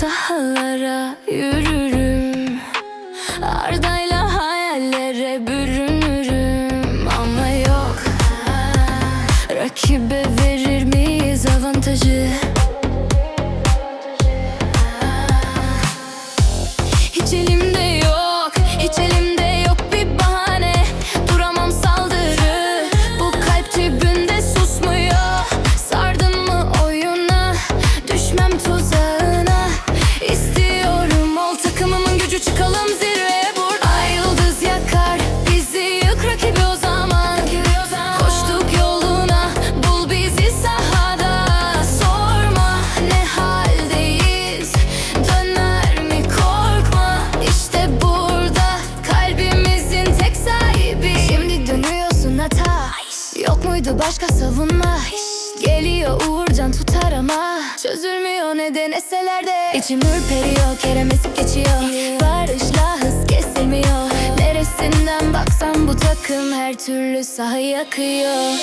sahalara yürürüm. Ardayla hayallere bürünürüm. Ama yok. Rakibe verir miyiz avantajı? Hiç elim yoktu başka savunma Hiş. Geliyor uğurcan tutar ama Çözülmüyor ne deneseler de İçim ürperiyor kerem esip geçiyor. Barışla hız kesilmiyor Neresinden baksam bu takım her türlü sahayı akıyor